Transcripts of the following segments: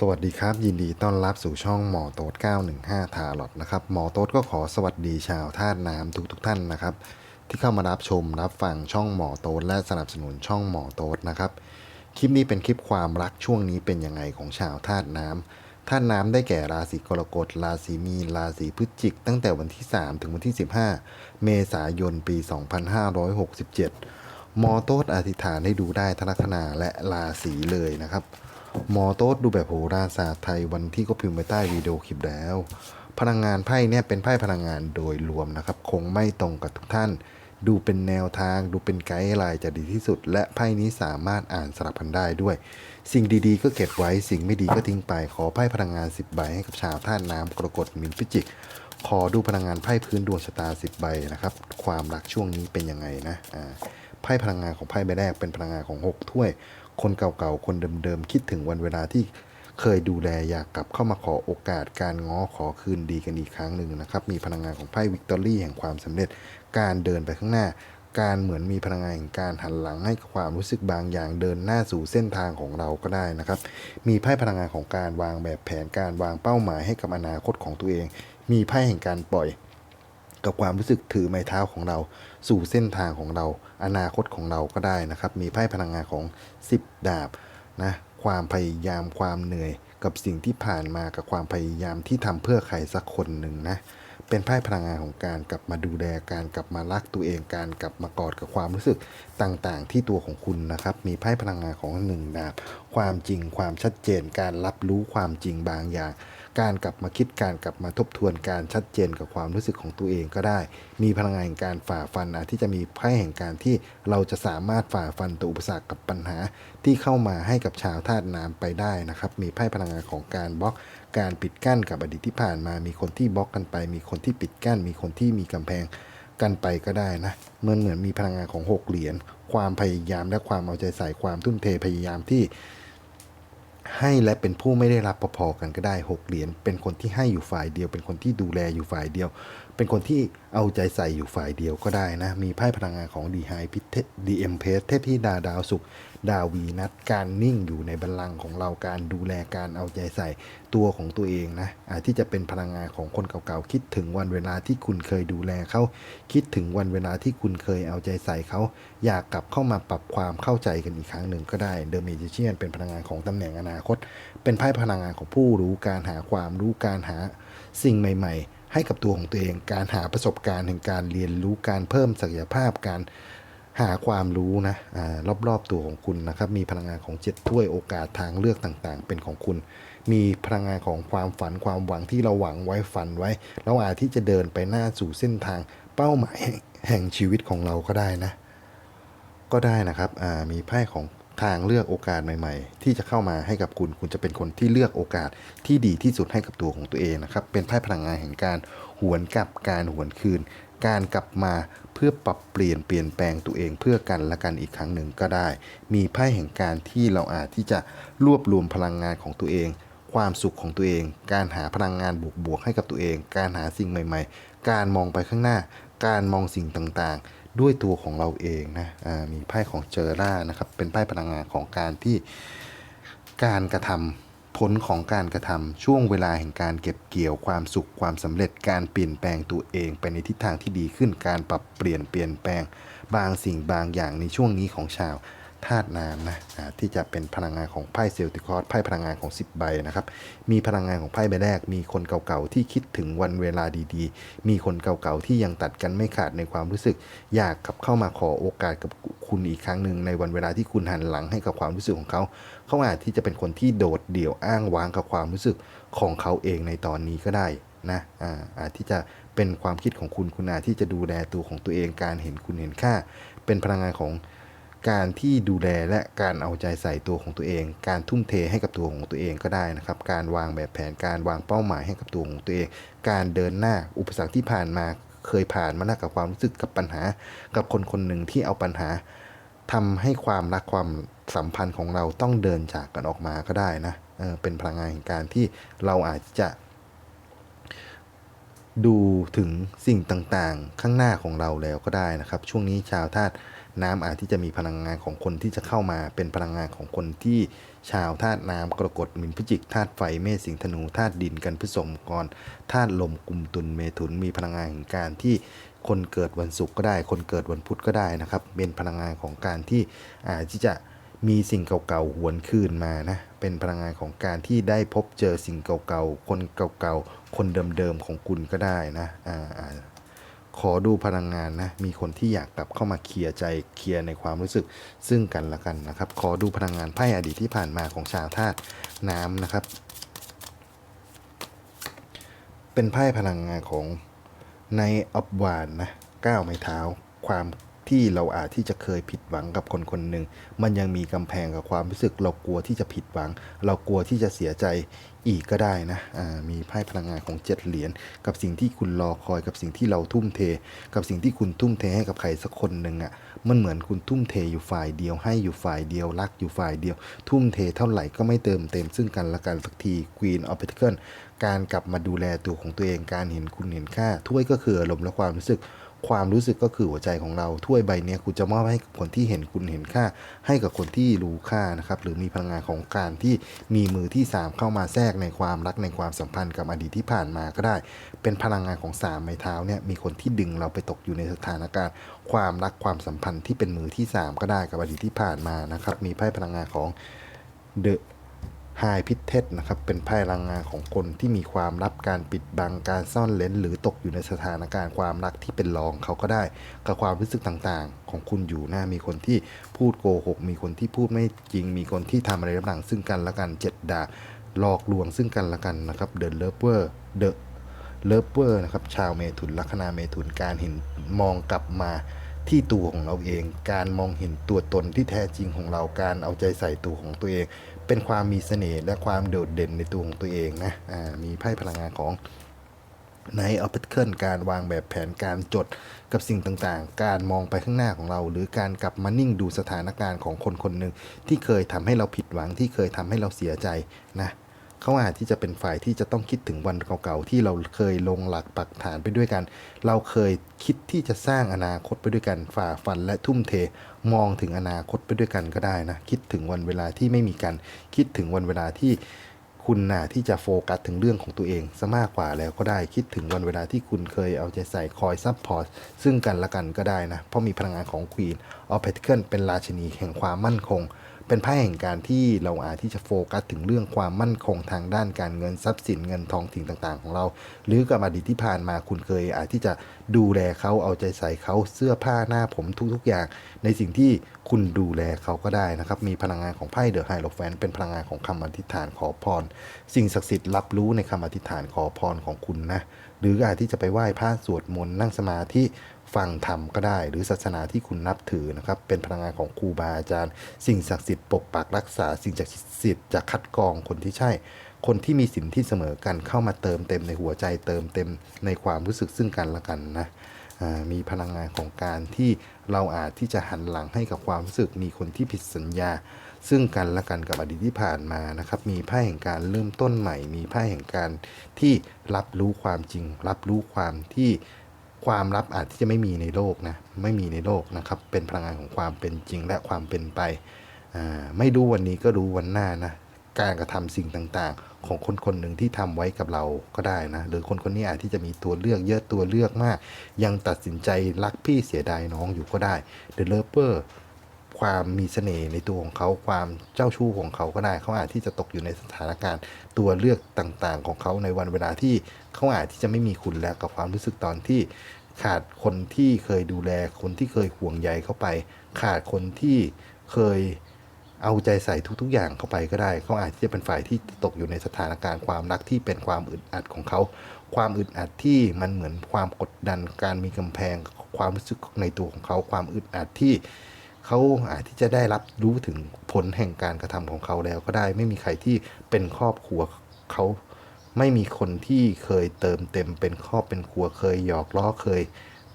สวัสดีครับ ยินดีต้อนรับสู่ช่องหมอโต๊ด915 ทาร์ลอตนะครับ หมอโต๊ดก็ขอสวัสดีชาวธาตุน้ำทุกทุกๆท่านนะครับ ที่เข้ามารับชมรับฟังช่องหมอโต๊ดและสนับสนุนช่องหมอโต๊ดนะครับ คลิปนี้เป็นคลิปความรักช่วงนี้เป็นยังไงของชาวธาตุน้ำธาตุน้ำได้แก่ราศีกรกฎราศีมีนราศีพฤศจิก ตั้งแต่วันที่ 3 ถึงวันที่ 15 เมษายนปี 2567 หมอโต๊ดอธิษฐานให้ดูได้ทลัคนาและราศีเลยนะครับ หมอโต๊ดดูแบบโหราศาสตร์ไทยวันที่ก็พิมพ์ไว้ใต้วิดีโอคลิปแล้ว พลังงานไพ่เนี่ยเป็นไพ่พลังงานโดยรวมนะครับ คงไม่ตรงกับทุกท่าน ดูเป็นแนวทาง ดูเป็นไกด์ไลน์จะดีที่สุด และไพ่นี้สามารถอ่านสลับกันได้ด้วย สิ่งดีๆ ก็เก็บไว้สิ่งไม่ดีก็ทิ้งไป ขอไพ่พลังงาน10ใบให้กับชาวธาตุน้ำกรกฎมินพิจิกขอดูพลังงานไพ่พื้นดวงชะตา10ใบนะครับ ความรักช่วงนี้เป็นยังไงนะไพ่พลังงานของไพ่ใบแรกเป็นพลังงานของ 6 ถ้วย คนเก่าๆ คนเดิมๆ คิดถึงวันเวลาที่เคยดูแลอยากกลับเข้ามาขอโอกาสการง้อขอคืนดีกันอีกครั้งหนึ่งนะครับ มีพลังงานของไพ่วิกตอรี่แห่งความสำเร็จ การเดินไปข้างหน้า การเหมือนมีพลังงานแห่งการหันหลังให้ความรู้สึกบางอย่างเดินหน้าสู่เส้นทางของเราก็ได้นะครับ มีไพ่พลังงานของการวางแบบแผนการวางเป้าหมายให้กับอนาคตของตัวเอง มีไพ่แห่งการปล่อย กับความรู้สึกถือไม้เท้าของเรา สู่เส้นทางของเรา อนาคตของเราก็ได้นะครับ มีไพ่พลังงานของ 10 ดาบนะความพยายามความเหนื่อยกับสิ่งที่ผ่านมากับความพยายามที่ทำเพื่อใครสักคนหนึ่งนะเป็นไพ่พลังงานของการกลับมาดูแลการกลับมารักตัวเองการกลับมากอดกับความรู้สึกต่างๆ ที่ตัวของคุณนะครับ มีไพ่พลังงานของหนึ่งดาบความจริงความชัดเจนการรับรู้ความจริงบางอย่าง การกลับมาคิดการกลับมาทบทวนการชัดเจนกับความรู้สึกของตัวเองก็ได้ มีพลังงานแห่งการฝ่าฟันอาจที่จะมีไพ่แห่งการที่เราจะสามารถฝ่าฟันตัวอุปสรรคกับปัญหา ที่เข้ามาให้กับชาวธาตุน้ำไปได้นะครับ มีไพ่พลังงานของการบล็อกการปิดกั้นกับอดีตที่ผ่านมา มีคนที่บล็อกกันไป มีคนที่ปิดกั้น มีคนที่มีกำแพงกันไปก็ได้นะเหมือนเหมือนมีพลังงานของหกเหรียญความพยายามและความเอาใจใส่ความทุ่มเทพยายามที่ ให้และเป็นผู้ไม่ได้รับพอๆกันก็ได้หกเหรียญเป็นคนที่ให้อยู่ฝ่ายเดียว เป็นคนที่ดูแลอยู่ฝ่ายเดียว เป็นคนที่เอาใจใส่อยู่ฝ่ายเดียวก็ได้นะ มีไพ่พลังงานของดีไฮพิเทดีเอ็มเพสเทพธิดาดาวสุข ดาววีนัทการนิ่งอยู่ในบัลลังก์ของเราการดูแลการเอาใจใส่ตัวของตัวเองนะอาที่จะเป็นพลังงานของคนเก่าๆ คิดถึงวันเวลาที่คุณเคยดูแลเขาคิดถึงวันเวลาที่คุณเคยเอาใจใส่เขาอยากกลับเข้ามาปรับความเข้าใจกันอีกครั้งหนึ่งก็ได้เดอะเมจิเชียนเป็นพลังงานของตำแหน่งอนาคต เป็นไพ่พลังงานของผู้รู้การหาความรู้การหาสิ่งใหม่ ๆ ให้กับตัวของตัวเอง การหาประสบการณ์แห่งการเรียนรู้การเพิ่มศักยภาพการหาความรู้นะอรอบๆตัวของคุณนะครับ มีพลังงานของเจ็ดถ้วยโอกาสทางเลือกต่างๆ เป็นของคุณ มีพลังงานของความฝันความหวังที่เราหวังไว้ฝันไว้ เราอาจที่จะเดินไปหน้าสู่เส้นทางเป้าหมายแห่งชีวิตของเราก็ได้นะ ก็ได้นะครับมีไพ่ของ ทางเลือกโอกาสใหม่ ๆ ที่จะเข้ามาให้กับคุณ คุณจะเป็นคนที่เลือกโอกาสที่ดีที่สุดให้กับตัวของตัวเองนะครับ เป็นไพ่พลังงานแห่งการหวนกลับการหวนคืน การกลับมาเพื่อปรับเปลี่ยนเปลี่ยนแปลงตัวเองเพื่อกันและกันอีกครั้งหนึ่งก็ได้ มีไพ่แห่งการที่เราอาจที่จะรวบรวมพลังงานของตัวเอง ความสุขของตัวเอง การหาพลังงานบวกๆให้กับตัวเอง การหาสิ่งใหม่ ๆ การมองไปข้างหน้า การมองสิ่งต่างๆ ด้วยตัวของเราเองนะมีไพ่ของเจอร่านะครับเป็นไพ่พลังงานของการที่การกระทำผลของการกระทำช่วงเวลาแห่งการเก็บเกี่ยวความสุขความสำเร็จการเปลี่ยนแปลงตัวเองไปในทิศทางที่ดีขึ้นการปรับเปลี่ยนเปลี่ยนแปลงบางสิ่งบางอย่างในช่วงนี้ของชาว ธาตุน้ำนะที่จะเป็นพลังงานของไพ่เซลติคอสไพ่พลังงานของ 10 ใบนะครับ มีพลังงานของไพ่ใบแรก มีคนเก่าๆที่คิดถึงวันเวลาดีๆ มีคนเก่าๆที่ยังตัดกันไม่ขาดในความรู้สึก อยากกลับเข้ามาขอโอกาสกับคุณอีกครั้งหนึ่งในวันเวลาที่คุณหันหลังให้กับความรู้สึกของเขา เขาอาจที่จะเป็นคนที่โดดเดี่ยวอ้างว้างกับความรู้สึกของเขาเองในตอนนี้ก็ได้นะอาอาจที่จะเป็นความคิดของคุณคุณอาจที่จะดูแลตัวของตัวเองการเห็นคุณเห็นค่า เป็นพลังงานของ การที่ดูแลและการเอาใจใส่ตัวของตัวเอง การทุ่มเทให้กับตัวของตัวเองก็ได้นะครับ การวางแบบแผนการวางเป้าหมายให้กับตัวของตัวเอง การเดินหน้าอุปสรรคที่ผ่านมาเคยผ่านมาแล้วกับความรู้สึกกับปัญหา กับคนคนหนึ่งที่เอาปัญหาทำให้ความรักความสัมพันธ์ของเราต้องเดินจากกันออกมาก็ได้นะเออเป็นพลังงานแห่งการที่เราอาจจะดูถึงสิ่งต่างๆ ข้างหน้าของเราแล้วก็ได้นะครับ ช่วงนี้ชาวธาตุ น้ำอาจที่จะมีพลังงานของคนที่จะเข้ามาเป็นพลังงานของคนที่ชาวธาตุน้ำกรกฎมินพิจิกธาตุไฟเมษสิงธนูธาตุดินกันพฤษภกรธาตุลมกุมตุลเมถุนมีพลังงานแห่งการที่คนเกิดวันศุกร์ก็ได้ คนเกิดวันพุธก็ได้นะครับ เป็นพลังงานของการที่อาจที่จะมีสิ่งเก่าๆหวนคืนมานะ เป็นพลังงานของการที่ได้พบเจอสิ่งเก่าๆ คนเก่าๆ คนเดิมๆ ของคุณก็ได้นะ อ่า ขอดูพลังงานนะมีคนที่อยากกลับเข้ามาเคลียร์ใจเคลียร์ในความรู้สึกซึ่งกันและกันนะครับ ขอดูพลังงานไพ่อดีตที่ผ่านมาของชาวธาตุน้ำนะครับ เป็นไพ่พลังงานของในอับวานนะก้าวไม้เท้า ความ ที่เราอาจที่จะเคยผิดหวังกับคนคนหนึ่งมันยังมีกำแพงกับความรู้สึก เรากลัวที่จะผิดหวัง เรากลัวที่จะเสียใจอีกก็ได้นะอ่ามีไพ่พลังงานของเจ็ดเหรียญกับสิ่งที่คุณรอคอยกับสิ่งที่เราทุ่มเท กับสิ่งที่คุณทุ่มเทให้กับใครสักคนหนึ่งอะ่ะมันเหมือนคุณทุ่มเทอยู่ฝ่ายเดียว ให้อยู่ฝ่ายเดียว รักอยู่ฝ่ายเดียว ทุ่มเทเท่าไหร่ก็ไม่เติมเต็มซึ่งกันและกันสักที Queen of Pentacles การกลับมาดูแลตัวของตัวเองการเห็นคุณเห็นค่าถ้วยก็คืออารมณ์และความรู้สึก ความรู้สึกก็คือหัวใจของเราถ้วยใบนี้คุณจะมอบให้กับคนที่เห็นคุณเห็นค่า ให้กับคนที่รู้ค่านะครับหรือมีพลังงานของการที่มีมือที่ 3 เข้ามาแทรกในความรักในความสัมพันธ์กับอดีตที่ผ่านมาก็ได้ เป็นพลังงานของสามไม้เท้าเนี่ยมีคนที่ดึงเราไปตกอยู่ในสถานการณ์ ความรักความสัมพันธ์ที่เป็นมือที่ 3 ก็ได้กับอดีตที่ผ่านมานะครับมีไพ่พลังงานของเดอะ ไฮพิทเทสนะครับเป็นไพ่ลังงานของคนที่มีความลับการปิดบังการซ่อนเลนหรือตกอยู่ในสถานการณ์ความรักที่เป็นรองเขาก็ได้ กับความรู้สึกต่างๆ ของคุณอยู่นะมีคนที่พูดโกหกมีคนที่พูดไม่จริง มีคนที่ทำอะไรต่างๆซึ่งกันและกันเจ็ดดาหลอกลวงซึ่งกันและกันนะครับเด e เลิฟเวอร์เดอะเลิฟเวอร์นะครับชาวเมถุนลัคนาเมถุนการเห็นมองกลับมาที่ตัวของเราเอง การมองเห็นตัวตนที่แท้จริงของเราการเอาใจใส่ตัวของตัวเอง เป็นความมีเสน่ห์และความโดดเด่นในตัวของตัวเองนะอ่ามีไพ่พลังงานของในออ p เ c เคิลการวางแบบแผนการจดกับสิ่งต่างๆ การมองไปข้างหน้าของเรา หรือการกลับมานิ่งดูสถานการณ์ของคนคนหนึ่งที่เคยทำให้เราผิดหวังที่เคยทำให้เราเสียใจนะ เขาอาจที่จะเป็นฝ่ายที่จะต้องคิดถึงวันเก่าๆที่เราเคยลงหลักปักฐานไปด้วยกัน เราเคยคิดที่จะสร้างอนาคตไปด้วยกันฝ่าฟันและทุ่มเทมองถึงอนาคตไปด้วยกันก็ได้นะคิดถึงวันเวลาที่ไม่มีกัน คิดถึงวันเวลาที่คุณน่ะที่จะโฟกัสถึงเรื่องของตัวเองซะมากกว่าแล้วก็ได้คิดถึงวันเวลาที่คุณเคยเอาใจใส่คอยซับพอร์ตซึ่งกันและกันก็ได้นะเพราะมีพลังงานของ Queen of Pentacles เป็นราชินีแห่งความมั่นคง เป็นไพ่แห่งการที่เราอาจที่จะโฟกัสถึงเรื่องความมั่นคงทางด้านการเงินทรัพย์สินเงินทองสิ่งต่างๆ ของเรา หรือกับอดีตที่ผ่านมาคุณเคยอาจที่จะดูแลเขาเอาใจใส่เขาเสื้อผ้าหน้าผมทุกๆอย่าง ในสิ่งที่คุณดูแลเขาก็ได้นะครับ มีพลังงานของไพ่เดอะไฮโลแฟนเป็นพลังงานของคำอธิษฐานขอพร สิ่งศักดิ์สิทธิ์รับรู้ในคำอธิษฐานขอพรของคุณนะหรืออาจที่จะไปไหว้พระสวดมนต์นั่งสมาธิ ฟังธรรมก็ได้ หรือศาสนาที่คุณนับถือนะครับ เป็นพลังงานของครูบาอาจารย์ สิ่งศักดิ์สิทธิ์ปกปักรักษา สิ่งศักดิ์สิทธิ์จะคัดกรองคนที่ใช่ คนที่มีสินที่เสมอกันเข้ามาเติมเต็มในหัวใจเติมเต็มในความรู้สึกซึ่งกันและกันนะมีพลังงานของการที่เราอาจที่จะหันหลังให้กับความรู้สึกมีคนที่ผิดสัญญา ซึ่งกันและกันกับอดีตที่ผ่านมานะครับ มีไพ่แห่งการเริ่มต้นใหม่ มีไพ่แห่งการที่รับรู้ความจริง รับรู้ความที่ ความลับอาจที่จะไม่มีในโลกนะไม่มีในโลกนะครับ เป็นพลังงานของความเป็นจริงและความเป็นไปอ่าไม่รู้วันนี้ก็รู้วันหน้านะการกระทำสิ่งต่างๆ ของคนคนหนึ่งที่ทำไว้กับเราก็ได้นะ หรือคนคนนี้อาจที่จะมีตัวเลือกเยอะตัวเลือกมาก ยังตัดสินใจรักพี่เสียดายน้องอยู่ก็ได้ The Lover ความมีเสน่ห์ในตัวของเขาความเจ้าชู้ของเขาก็ได้ เขาอาจที่จะตกอยู่ในสถานการณ์ ตัวเลือกต่างๆ ของเขาในวันเวลาที่เขาอาจที่จะไม่มีคุณแล้วกับความรู้สึกตอนที่ ขาดคนที่เคยดูแล คนที่เคยห่วงใยเขาไป ขาดคนที่เคยเอาใจใส่ทุก ๆ อย่างเข้าไปก็ได้ เขาอาจจะเป็นฝ่ายที่ตกอยู่ในสถานการณ์ความรักที่เป็นความอึดอัดของเขา ความอึดอัดที่มันเหมือนความกดดัน การมีกำแพง ความรู้สึกในตัวของเขา ความอึดอัดที่เขาอาจที่จะได้รับรู้ถึงผลแห่งการกระทำของเขาแล้วก็ได้ ไม่มีใครที่เป็นครอบครัวเขา ไม่มีคนที่เคยเติมเต็มเป็นครอบเป็นครัวเคยหยอกล้อเคย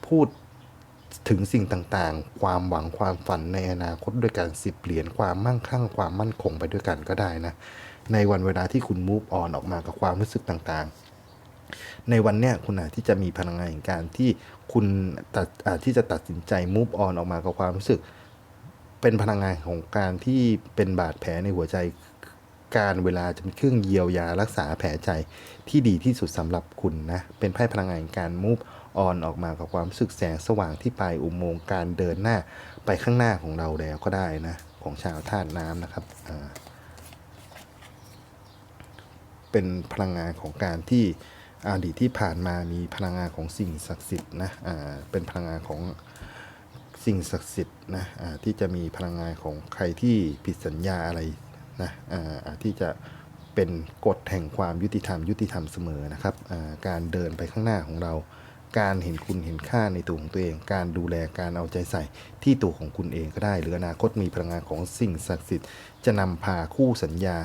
พูดถึงสิ่งต่างๆ ความหวังความฝันในอนาคตด้วยการสิบเหรียญความมั่งคั่ง ความมั่นคงไปด้วยกันก็ได้นะ ในวันเวลาที่คุณ move on ออกมากับความรู้สึกต่างๆ ในวันเนี้ยคุณอาจที่จะมีพลังงานแห่งการที่คุณตัดอาจที่จะตัดสินใจ move on ออกมากับความรู้สึก เป็นพลังงานของการที่เป็นบาดแผลในหัวใจ การเวลาจะเป็นเครื่องเยียวยารักษาแผลใจที่ดีที่สุดสำหรับคุณนะ เป็นไพ่พลังงานการมูฟออนออกมากับความสึกแสงสว่างที่ปลายอุโมงค์การเดินหน้าไปข้างหน้าของเราแล้วก็ได้นะ ของชาวธาตุน้ำนะครับเป็นพลังงานของการที่อดีตที่ผ่านมามีพลังงานของสิ่งศักดิ์สิทธิ์นะเป็นพลังงานของสิ่งศักดิ์สิทธิ์นะที่จะมีพลังงานของใครที่ผิดสัญญาอะไร นะอ่าที่จะเป็นกฎแห่งความยุติธรรมยุติธรรมเสมอนะครับอ่าการเดินไปข้างหน้าของเรา การเห็นคุณเห็นค่าในตัวของตัวเอง การดูแลการเอาใจใส่ที่ตัวของคุณเองก็ได้ หรืออนาคตมีพลังงานของสิ่งศักดิ์สิทธิ์จะนำพาคู่สัญญา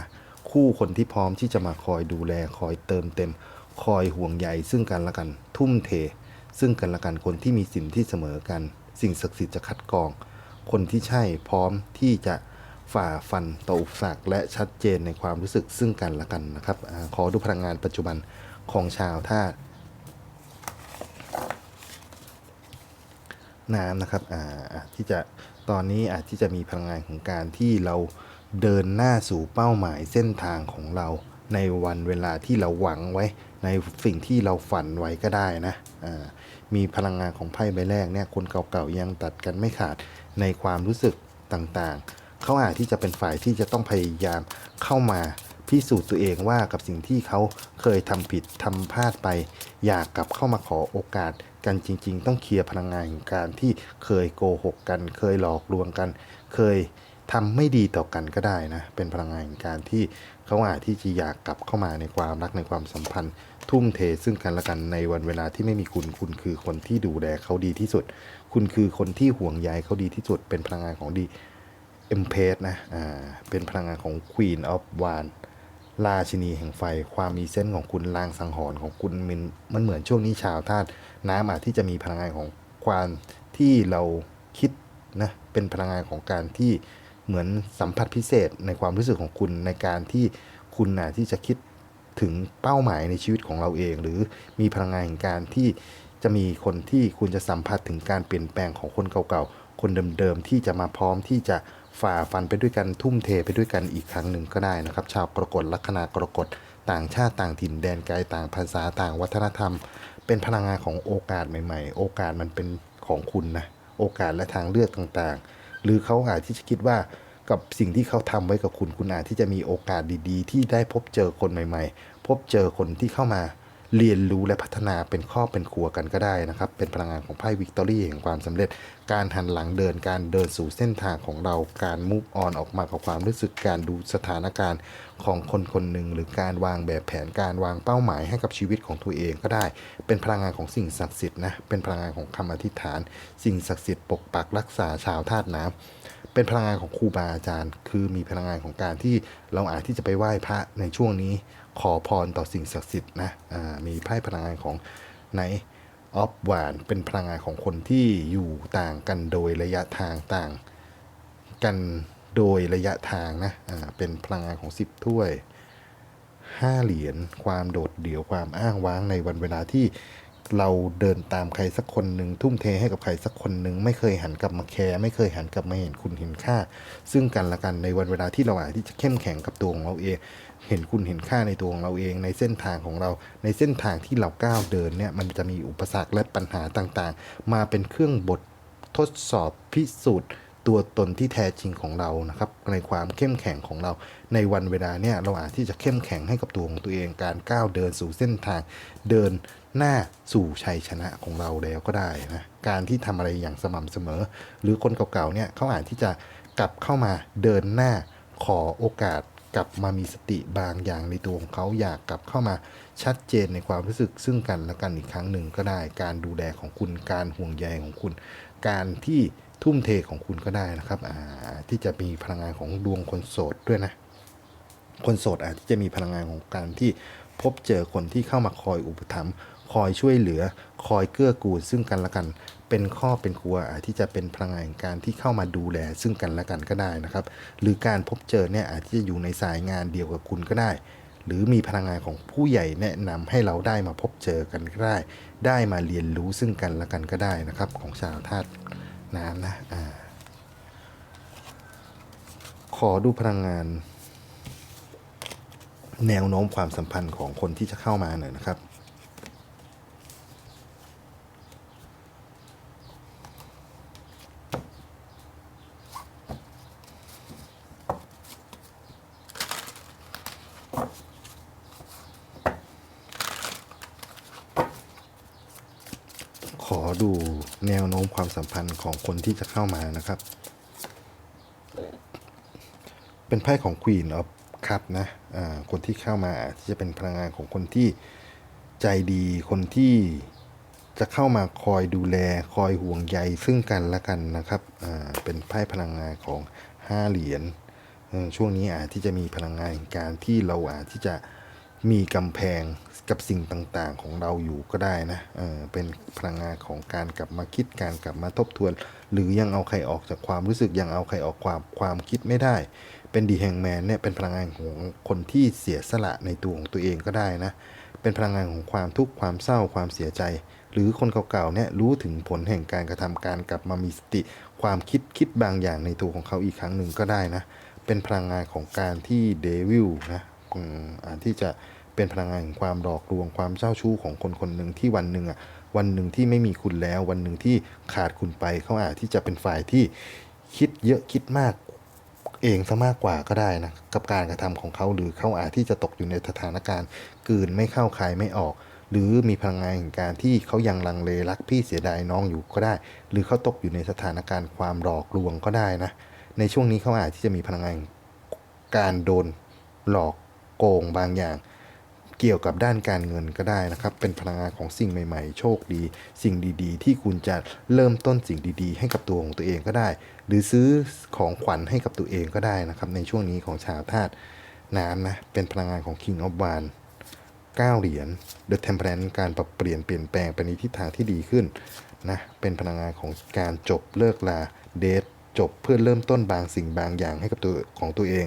คู่คนที่พร้อมที่จะมาคอยดูแลคอยเติมเต็ม คอยห่วงใยซึ่งกันและกันทุ่มเท ซึ่งกันและกันคนที่มีสินที่เสมอกัน สิ่งศักดิ์สิทธิ์จะคัดกรอง คนที่ใช่พร้อมที่จะ ฝ่าฟันต่ออุปสรรคและชัดเจนในความรู้สึกซึ่งกันและกันนะครับอขอดูพลังงานปัจจุบันของชาวธาตุน้ำนะครับที่จะตอนนี้อาจที่จะมีพลังงานของการที่เราเดินหน้าสู่เป้าหมายเส้นทางของเราในวันเวลาที่เราหวังไว้ ในสิ่งที่เราฝันไว้ก็ได้นะมีพลังงานของไพ่ใบแรกเนี่ยคนเก่าๆยังตัดกันไม่ขาดในความรู้สึกต่างๆ เขาอาจที่จะเป็นฝ่ายที่จะต้องพยายามเข้ามาพิสูจน์ตัวเองว่ากับสิ่งที่เขาเคยทำผิดทำพลาดไป อยากกลับเข้ามาขอโอกาสกันจริง ๆ ต้องเคลียร์พลังงานของการที่เคยโกหกกัน เคยหลอกลวงกัน เคยทำไม่ดีต่อกันก็ได้นะ เป็นพลังงานของการที่เขาอาจที่จะอยากกลับเข้ามาในความรักในความสัมพันธ์ ทุ่มเทซึ่งกันและกันในวันเวลาที่ไม่มีคุณคุณคือคนที่ดูแลเขาดีที่สุด คุณคือคนที่ห่วงใยเขาดีที่สุด เป็นพลังงานของดี เอ็มเพสนะอ่าเป็นพลังงานของ Queen of w a n ราชินีแห่งไฟความมีเส้นของคุณลางสังหรณ์ของคุณมันมันเหมือนช่วงนี้ชาวธาตุน้ำอาจที่จะมีพลังงานของความที่เราคิดนะเป็นพลังงานของการที่เหมือนสัมผัสพิเศษในความรู้สึกของคุณในการที่คุณน่ะที่จะคิดถึงเป้าหมายในชีวิตของเราเอง หรือมีพลังงานแห่งการที่จะมีคนที่คุณจะสัมผัสถึงการเปลี่ยนแปลงของคนเก่าๆคนเดิมๆที่จะมาพร้อมที่จะ ฝ่าฟันไปด้วยกันทุ่มเทไปด้วยกันอีกครั้งหนึ่งก็ได้นะครับ ชาวกรกฎลัคนากรกฎต่างชาติต่างถิ่นแดนไกลต่างภาษาต่างวัฒนธรรม เป็นพลังงานของโอกาสใหม่ๆ โอกาสมันเป็นของคุณนะโอกาสและทางเลือกต่างๆ หรือเขาอาจที่จะคิดว่ากับสิ่งที่เขาทำไว้กับคุณคุณอาจที่จะมีโอกาสดีๆ ที่ได้พบเจอคนใหม่ ๆ พบเจอคนที่เข้ามา เรียนรู้และพัฒนาเป็นครอเป็นครัวกันก็ได้นะครับ เป็นพลังงานของไพ่วิกตอรี่แห่งความสำเร็จ การหันหลังเดินการเดินสู่เส้นทางของเราการมุ v ออนออกมากับความรู้สึกการดูสถานการณ์ของคนคนหนึ่งหรือการวางแบบแผนการวางเป้าหมายให้กับชีวิตของตัวเองก็ได้ เป็นพลังงานของสิ่งศักดิ์สิทธิ์นะเป็นพลังงานของคำอธิษฐาน สิ่งศักดิ์สิทธิ์ปกปักรักษาชาวธาตุน้ำเป็นพลังงานของครูบาอาจารย์ คือมีพลังงานของการที่เราอาจที่จะไปไหว้พระในช่วงนี้ ขอพรต่อสิ่งศักดิ์สิทธิ์นะมีไพ่พลังงานของไนออฟหวานเป็นพลังงานของคนที่อยู่ต่างกันโดยระยะทางต่างกันโดยระยะทางนะเป็นพลังงานของ 10 ถ้วยห้าเหรียญความโดดเดี่ยวความอ้างว้างในวันเวลาที่ เราเดินตามใครสักคนหนึ่งทุ่มเทให้กับใครสักคนหนึ่งไม่เคยหันกลับมาแคร์ไม่เคยหันกลับมาเห็นคุณเห็นค่า ซึ่งกันและกันในวันเวลาที่เราอาจที่จะเข้มแข็งกับตัวของเราเอง เห็นคุณเห็นค่าในตัวของเราเอง ในเส้นทางของเรา ในเส้นทางที่เราก้าวเดินเนี่ยมันจะมีอุปสรรคและปัญหาต่างๆ มาเป็นเครื่องบททดสอบพิสูจน์ตัวตนที่แท้จริงของเรานะครับ ในความเข้มแข็งของเรา ในวันเวลาเนี่ยเราอาจที่จะเข้มแข็งให้กับตัวของตัวเองการก้าวเดินสู่เส้นทางเดิน หน้าสู่ชัยชนะของเราแล้วก็ได้นะการที่ทำอะไรอย่างสม่ำเสมอ หรือคนเก่าๆเนี่ยเขาอาจที่จะกลับเข้ามาเดินหน้าขอโอกาสกลับมามีสติบางอย่างในตัวของเขาอยากกลับเข้ามาชัดเจนในความรู้สึกซึ่งกันและกันอีกครั้งหนึ่งก็ได้ การดูแลของคุณการห่วงใยของคุณ การที่ทุ่มเทของคุณก็ได้นะครับที่จะมีพลังงานของดวงคนโสดด้วยนะ คนโสดอาจจะมีพลังงานของการที่พบเจอคนที่เข้ามาคอยอุปถัมภ์ คอยช่วยเหลือ คอยเกื้อกูลซึ่งกันและกัน เป็นข้อเป็นครัวอาจที่จะเป็นพลังงานการที่เข้ามาดูแล ซึ่งกันและกันก็ได้นะครับ หรือการพบเจอเนี่ยอาจจะอยู่ในสายงานเดียวกับคุณก็ได้ หรือมีพลังงานของผู้ใหญ่แนะนำให้เราได้มาพบเจอกันก็ได้ ได้มาเรียนรู้ซึ่งกันและกันก็ได้นะครับ ของชาวธาตุน้ำนะอ่าขอดูพลังงาน แนวโน้มความสัมพันธ์ของคนที่จะเข้ามาหน่อยนะครับ ดูแนวโน้มความสัมพันธ์ของคนที่จะเข้ามานะครับ เป็นไพ่ของ Queen of Cup นะอ่าคนที่เข้ามาที่จะเป็นพลังงานของคนที่ใจดีคนที่จะเข้ามาคอยดูแลคอยห่วงใยซึ่งกันและกันนะครับ เป็นไพ่พลังงานของ 5 เหรียญช่วงนี้อาจที่จะมีพลังงานการที่เราอาจที่จะ มีกำแพงกับสิ่งต่างๆ ของเราอยู่ก็ได้นะเออเป็นพลังงานของการกลับมาคิดการกลับมาทบทวน หรือยังเอาใครออกจากความรู้สึกยังเอาใครออกความความคิดไม่ได้ เป็นดีแฮงแมนเนี่ยเป็นพลังงานของคนที่เสียสละในตัวของตัวเองก็ได้นะ เป็นพลังงานของความทุกข์ความเศร้าความเสียใจ หรือคนเก่าๆเนี่ยรู้ถึงผลแห่งการกระทำการกลับมามีสติ ความคิดคิดบางอย่างในตัวของเขาอีกครั้งหนึ่งก็ได้นะ เป็นพลังงานของการที่เดวิลนะ ที่จะเป็นพลังงานของความหลอกลวงความเจ้าชู้ของคนคนหนึ่งที่วันหนึ่งอะวันหนึ่งที่ไม่มีคุณแล้ว วันหนึ่งที่ขาดคุณไปเขาอาจที่จะเป็นฝ่ายที่คิดเยอะคิดมากเองซะมากกว่าก็ได้นะกับการกระทำของเขาหรือเขาอาจที่จะตกอยู่ในสถานการณ์กืนไม่เข้าคายไม่ออก หรือมีพลังงานแห่งการที่เขายังลังเลรักพี่เสียดายน้องอยู่ก็ได้ หรือเขาตกอยู่ในสถานการณ์ความหลอกลวงก็ได้นะในช่วงนี้เขาอาจที่จะมีพลังงานการโดนหลอก โกงบางอย่าง เกี่ยวกับด้านการเงินก็ได้นะครับ เป็นพลังงานของสิ่งใหม่ ๆ โชคดี สิ่งดีๆ ที่คุณจะเริ่มต้นสิ่งดีๆ ให้กับตัวของตัวเองก็ได้ หรือซื้อของขวัญให้กับตัวเองก็ได้นะครับ ในช่วงนี้ของชาวธาตุน้ำนะ เป็นพลังงานของ King of w a n 9เหรียญ The Temperance การปรับเปลี่ยนเปลี่ยนแปลงไปในทิศทางที่ดีขึ้นนะ เป็นพลังงานของการจบเลิกลาเดทจบเพื่อเริ่มต้นบางสิ่งบางอย่างให้กับตัวของตัวเอง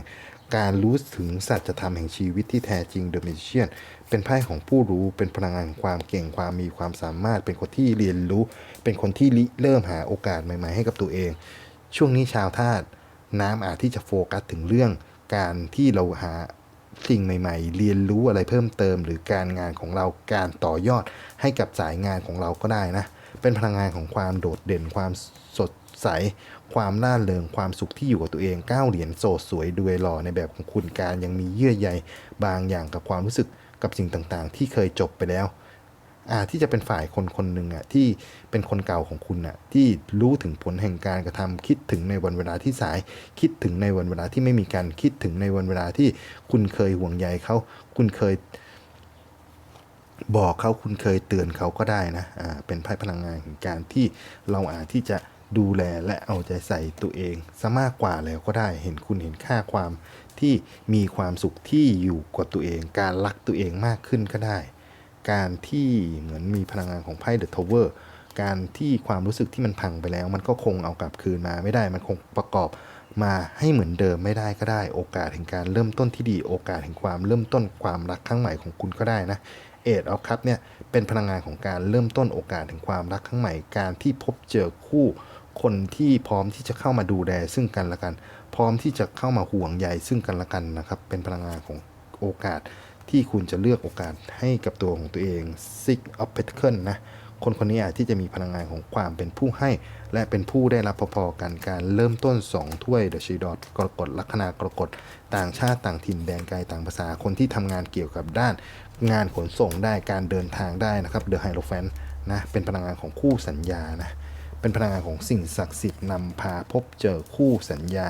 การรู้ถึงสัจธรรมแห่งชีวิตที่แท้จริง The Magician เป็นไพ่ของผู้รู้เป็นพลังงานของความเก่งความมีความสามารถ เป็นคนที่เรียนรู้ เป็นคนที่เริ่มหาโอกาสใหม่ ๆ ให้กับตัวเอง ช่วงนี้ชาวธาตุน้ำอาจที่จะโฟกัสถึงเรื่อง การที่เราหาสิ่งใหม่ ๆ เรียนรู้อะไรเพิ่มเติม หรือการงานของเราการต่อยอดให้กับสายงานของเราก็ได้นะเป็นพลังงานของความโดดเด่นความสดใส ความน่าเริงความสุขที่อยู่กับตัวเองก้าวเหรียญโสดสวยด้วยหล่อในแบบของคุณการยังมีเยื่อใยบางอย่างกับความรู้สึกกับสิ่งต่างๆ ที่เคยจบไปแล้วอาจที่จะเป็นฝ่ายคนคนหนึ่งอะที่เป็นคนเก่าของคุณอะที่รู้ถึงผลแห่งการกระทำคิดถึงในวันเวลาที่สาย คิดถึงในวันเวลาที่ไม่มีการคิดถึงในวันเวลาที่คุณเคยห่วงใยเขาคุณเคย บอกเขาคุณเคยเตือนเขาก็ได้นะอ่าเป็นไพ่พลังงานของการที่เราอาจที่จะ ดูแลและเอาใจใส่ตัวเองซะมากกว่าแล้วก็ได้เห็นคุณเห็นค่าความที่มีความสุขที่อยู่กับตัวเอง การรักตัวเองมากขึ้นก็ได้ การที่เหมือนมีพลังงานของไพ่เดอะทาวเวอร์การที่ความรู้สึกที่มันพังไปแล้ว มันก็คงเอากลับคืนมาไม่ได้มันคงประกอบมาให้เหมือนเดิมไม่ได้ก็ได้ โอกาสแห่งการเริ่มต้นที่ดี โอกาสแห่งความเริ่มต้นความรักครั้งใหม่ของคุณก็ได้นะเอทออฟคัพเนี่ยเป็นพลังงานของการเริ่มต้นโอกาสแห่งความรักครั้งใหม่การที่พบเจอคู่ คนที่พร้อมที่จะเข้ามาดูแลซึ่งกันและกัน พร้อมที่จะเข้ามาห่วงใยซึ่งกันและกันนะครับ เป็นพลังงานของโอกาสที่คุณจะเลือกโอกาสให้กับตัวของตัวเอง Six of Pentacles นะ คนคนนี้อาจที่จะมีพลังงานของความเป็นผู้ให้ และเป็นผู้ได้รับพอๆกันการเริ่มต้น 2 ถ้วยเดอะชีดอ t กรกฎลัคนากรกฎต่างชาติต่างถิ่นแดนไกลต่างภาษาคนที่ทำงานเกี่ยวกับด้าน งานขนส่งได้การเดินทางได้นะครับเดอะไฮโลแฟนนะเป็นพลังงานของคู่สัญญานะ เป็นพลังงานของสิ่งศักดิ์สิทธิ์นำพาพบเจอคู่สัญญา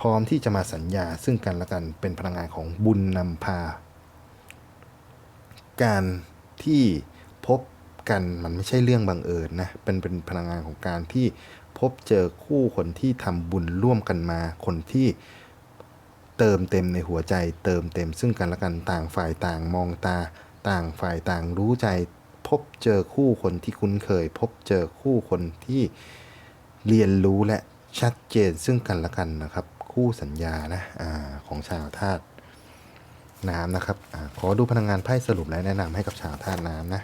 พร้อมที่จะมาสัญญาซึ่งกันและกันเป็นพลังงานของบุญนำพา การที่พบกันมันไม่ใช่เรื่องบังเอิญนะเป็นเป็นพลังงานของการที่พบเจอคู่คนที่ทำบุญร่วมกันมา คนที่เติมเต็มในหัวใจ เติมเต็มซึ่งกันและกันต่างฝ่ายต่างมองตา ต่างฝ่ายต่างรู้ใจ พบเจอคู่คนที่คุ้นเคย พบเจอคู่คนที่เรียนรู้และชัดเจนซึ่งกันและกันนะครับ คู่สัญญานะอาของชาวธาตุน้ำนะครับอขอดูพลังงานไพ่สรุปและแนะนำให้กับชาวธาตุน้ำนะ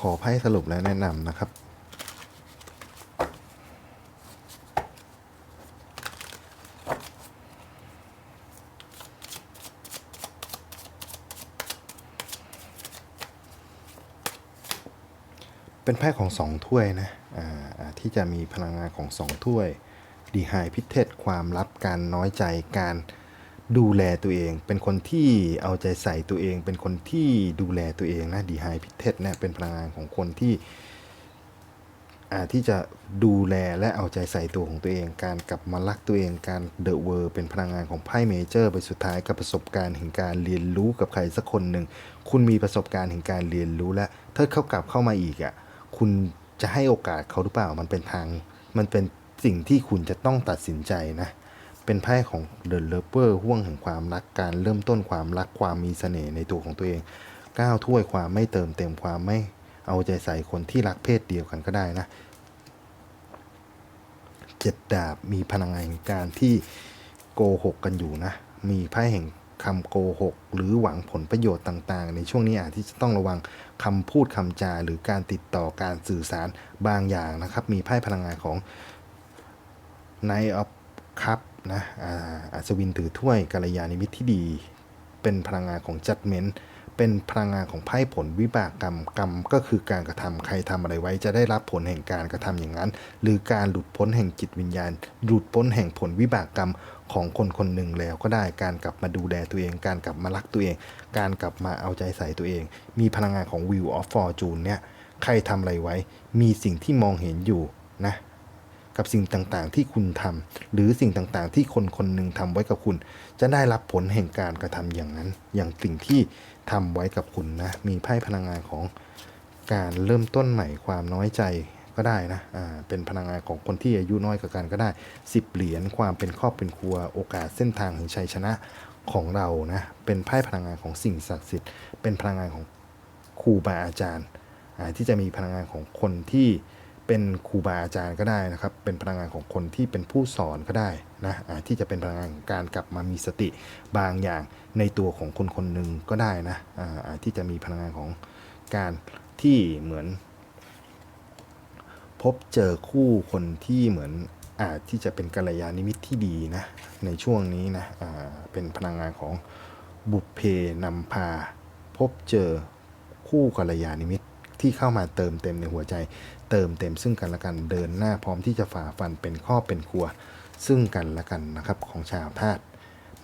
ขอไพ่สรุปและแนะนำนะครับ เป็นไพ่ของสองถ้วยนะที่จะมีพลังงานของสองถ้วยดีไฮพิเทศความลับการน้อยใจการดูแลตัวเอง เป็นคนที่เอาใจใส่ตัวเอง เป็นคนที่ดูแลตัวเองนะดีไฮพิเทศเนี่ยเป็นพลังงานของคนที่ที่จะดูแลและเอาใจใส่ตัวของตัวเอง การกลับมารักตัวเอง การเดอะเวอร์เป็นพลังงานของไพ่เมเจอร์ไปสุดท้ายกับประสบการณ์แห่งการเรียนรู้กับใครสักคนหนึ่ง คุณมีประสบการณ์แห่งการเรียนรู้และถ้าเขากลับเข้ามาอีกอะ คุณจะให้โอกาสเขาหรือเปล่า มันเป็นทาง มันเป็นสิ่งที่คุณจะต้องตัดสินใจนะ เป็นไพ่ของเดอะเลเ e อร์ห่วงแห่งความรักการเริ่มต้นความรักความมีเสน่ห์ในตัวของตัวเองก้าวถ้วยความไม่เติมเต็มความไม่เอาใจใส่คนที่รักเพศเดียวกันก็ได้นะเจ็ดดาบมีพลังงานการที่โกหกกันอยู่นะ มีไพ่แห่ง คำโกหก หรือหวังผลประโยชน์ต่างๆ ในช่วงนี้อาจที่จะต้องระวังคำพูดคำจา หรือการติดต่อการสื่อสารบางอย่างนะครับ มีไพ่พลังงานของไนออฟคัพนะอัศวินถือถ้วยกัลยาณมิตรที่ดี เป็นพลังงานของจัดเมนต์ เป็นพลังงานของไพ่ผลวิบากกรรมกรรม ก็คือการกระทำใครทำอะไรไว้จะได้รับผลแห่งการกระทำอย่างนั้น หรือการหลุดพ้นแห่งจิตวิญญาณ หลุดพ้นแห่งผลวิบากกรรมของคนคนหนึ่งแล้วก็ได้การกลับมาดูแลตัวเอง การกลับมารักตัวเอง การกลับมาเอาใจใส่ตัวเอง มีพลังงานของ Wheel of Fortune เนี่ยใครทำอะไรไว้ มีสิ่งที่มองเห็นอยู่นะกับสิ่งต่างๆที่คุณทำหรือสิ่งต่างๆที่คนคนหนึ่งทำไว้กับคุณ จะได้รับผลแห่งการกระทำอย่างนั้น อย่างสิ่งที่ ทำไว้กับคุณนะ มีไพ่พลังงานของการเริ่มต้นใหม่ความน้อยใจก็ได้นะ อ่า เป็นพลังงานของคนที่อายุน้อยกว่ากันก็ได้สิบเหรียญความเป็นครอบเป็นครัวโอกาสเส้นทางแห่งชัยชนะของเรานะ เป็นไพ่พลังงานของสิ่งศักดิ์สิทธิ์ เป็นพลังงานของครูบาอาจารย์อ่าที่จะมีพลังงานของคนที่ เป็นครูบาอาจารย์ก็ได้นะครับ เป็นพลังงานของคนที่เป็นผู้สอนก็ได้นะที่จะเป็นพลังงานการกลับมามีสติบางอย่างในตัวของคนคนหนึ่งก็ได้นะที่จะมีพลังงานของการที่เหมือน พบเจอคู่คนที่เหมือนอาจที่จะเป็นกัลยาณมิตรที่ดีนะในช่วงนี้นะเป็นพลังงานของบุพเพนำพา พบเจอคู่กัลยาณมิตร ที่เข้ามาเติมเต็มในหัวใจ เติมเต็มซึ่งกันและกันเดินหน้าพร้อมที่จะฝ่าฟันเป็นข้อเป็นครัว ซึ่งกันและกันนะครับของชาวธาตุ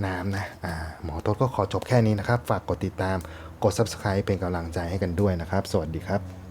น้ำนะอ่าหมอต้นก็ขอจบแค่นี้นะครับ ฝากกดติดตามกด subscribe เป็นกำลังใจให้กันด้วยนะครับ สวัสดีครับ